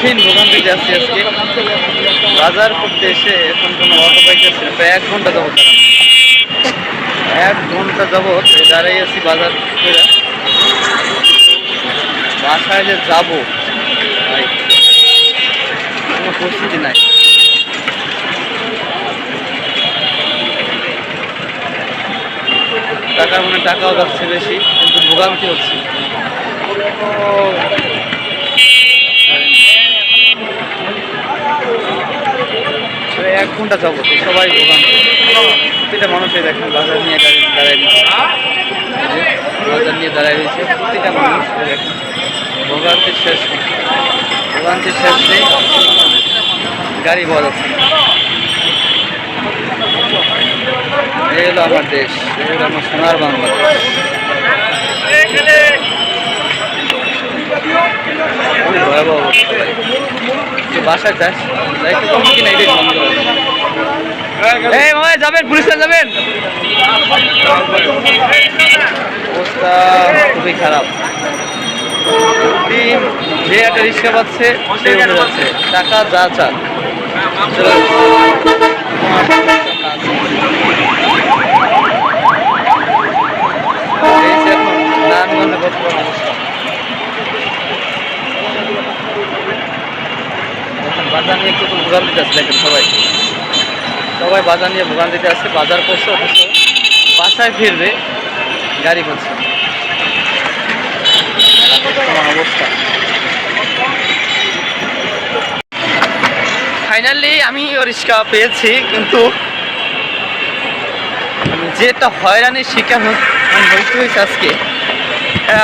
কঠিন ভোগান্তি যাচ্ছি আজকে বাজার করতে এসে এখন কোনো অটো পাইতেছে প্রায় এক ঘণ্টা যাব এক ঘণ্টা যাবৎ দাঁড়াই আছি বাজার করে। বাসায় যে যাব কোনো প্রস্তুতি নাই। টাকার মানে টাকাও যাচ্ছে বেশি, কিন্তু ভোগান্তি হচ্ছে। যাব? তো সবাই ভোগান্তি প্রতিটা মানুষই দেখেন বাজার নিয়ে দাঁড়ায় বাজার নিয়ে দাঁড়ায় রয়েছে প্রতিটা মানুষ দেখেন ভোগান্তির শেষ নেই। ভোগান্তির শেষ নেই। গাড়ি বড় এই হলো আমার দেশ। এই হলো আমার সোনার বাংলাদেশ ভয়াবহ অবস্থা। বাসায় যাস? যাইতে কম কিনা এটাই সন্দেহ। এই মামা যাবেন, পুলিশে যাবেন। অবস্থা খুবই খারাপ। দিন যে একটা রিক্সা পাচ্ছে, সে যাচ্ছে। টাকা যা চান। বাজার নিয়ে একটু আছে, দেখেন সবাই। সবাই বাজার নিয়ে ভোগান্তিতে আসছে বাজার করছে অথচ বাসায় ফিরবে, গাড়ি করছে। ফাইনালি আমি রিক্সা পেয়েছি, কিন্তু যেটা হয়রানির শিকার হইতে হয়েছে আজকে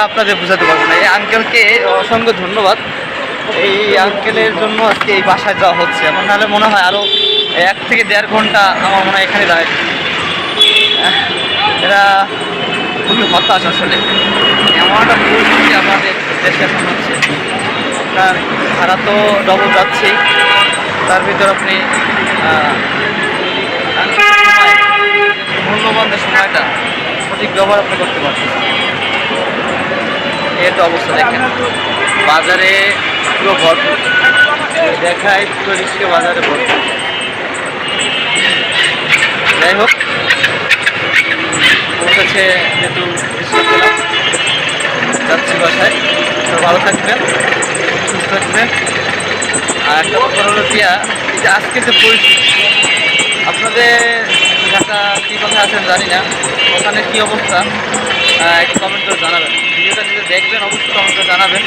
আপনাদের বোঝাতে পারব না। এই আঙ্কেলকে অসংখ্য ধন্যবাদ। এই আঙ্কেলের জন্য আজকে এই বাসায় যাওয়া হচ্ছে। আমার নাহলে মনে হয় আরও এক থেকে দেড় ঘণ্টা আমার মনে হয় এখানে দাঁড়ায়। এরা খুবই হতাশ আসলে। এমন একটা পরিস্থিতি আমাদের দেশে এখন হচ্ছে। আপনার ভাড়া তো ডবল যাচ্ছেই। তার ভিতর আপনি মূল্যবান সময়টা, সঠিক ব্যবহার আপনি করতে পারছেন। এই তো অবস্থা দেখেন। বাজারে পুরো ভরপুর। দেখায় পুরো রিক্সা বাজারে ভরপুর। পৌঁছেছে যেহেতু যাচ্ছি বাসায়, তো ভালো থাকবেন, সুস্থ থাকবেন। আর একটা ব্যাপার হলো দিয়া যে আজকে যে পরিস্থিতি, আপনাদের ঢাকা কী কথা আছেন জানি না, ওখানে কী অবস্থা? একটু কমেন্ট করে জানাবেন। ভিডিওটা যদি দেখবেন, অবশ্যই কমেন্ট করে জানাবেন।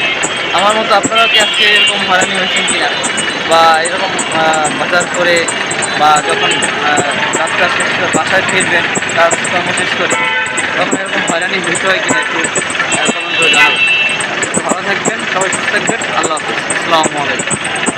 আমার মতো আপনারাও কি আজকে এরকম হয়রানি হয়েছেন কি না বা এরকম বাজার করে, বা যখন রাস্তা শেষ করে বাসায় ফিরবেন কাজকর্ম শেষ করে তখন এরকম হয়রানি হইতে হয় কিনা একটু কমেন্ট করে ভালো থাকবেন, সবাই সুস্থ থাকবেন, আল্লাহ হাফিজ। আসসালামু আলাইকুম।